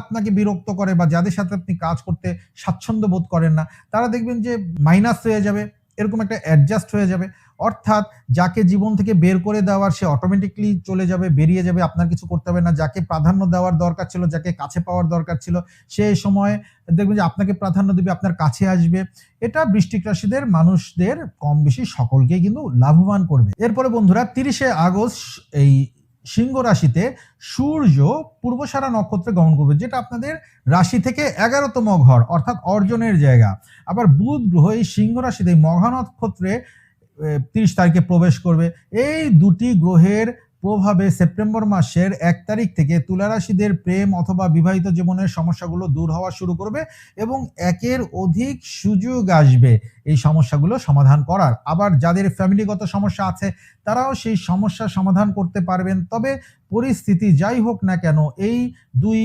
আপনাকে বিরক্ত করে বা যাদের সাথে আপনি কাজ করতে স্বাচ্ছন্দ্য বোধ করেন না, তারা দেখবেন যে মাইনাস হয়ে যাবে, এরকম একটা অ্যাডজাস্ট হয়ে যাবে। অর্থাৎ যাকে জীবন থেকে বের করে দেওয়ার সে অটোমেটিকলি চলে যাবে, বেরিয়ে যাবে, আপনার কিছু করতে হবে না। যাকে প্রাধান্য দেওয়ার দরকার ছিল, যাকে কাছে পাওয়ার দরকার ছিল, সে সময় দেখবেন যে আপনাকে প্রাধান্য দেবে, আপনার কাছে আসবে। এটা বৃষ্টিক রাশিদের মানুষদের কম বেশি সকলকে কিন্তু লাভবান করবে। এরপরে বন্ধুরা, তিরিশে আগস্ট এই সিংহ রাশিতে সূর্য পূর্বসারা নক্ষত্রে গমন করবে, যেটা আপনাদের রাশি থেকে এগারোতম ঘর, অর্থাৎ অর্জনের জায়গা। আবার বুধ গ্রহ এই সিংহ রাশিতে মঘা নক্ষত্রে তিরিশ তারিখে প্রবেশ করবে। এই দুটি গ্রহের প্রভাবে সেপ্টেম্বর মাসের এক তারিখ থেকে তুলারাশিদের প্রেম অথবা বিবাহিত জীবনের সমস্যাগুলো দূর হওয়া শুরু করবে এবং একের অধিক সুযোগ আসবে এই সমস্যাগুলো সমাধান করার। আবার যাদের ফ্যামিলিগত সমস্যা আছে, তারাও সেই সমস্যা সমাধান করতে পারবেন। তবে পরিস্থিতি যাই হোক না কেন, এই দুই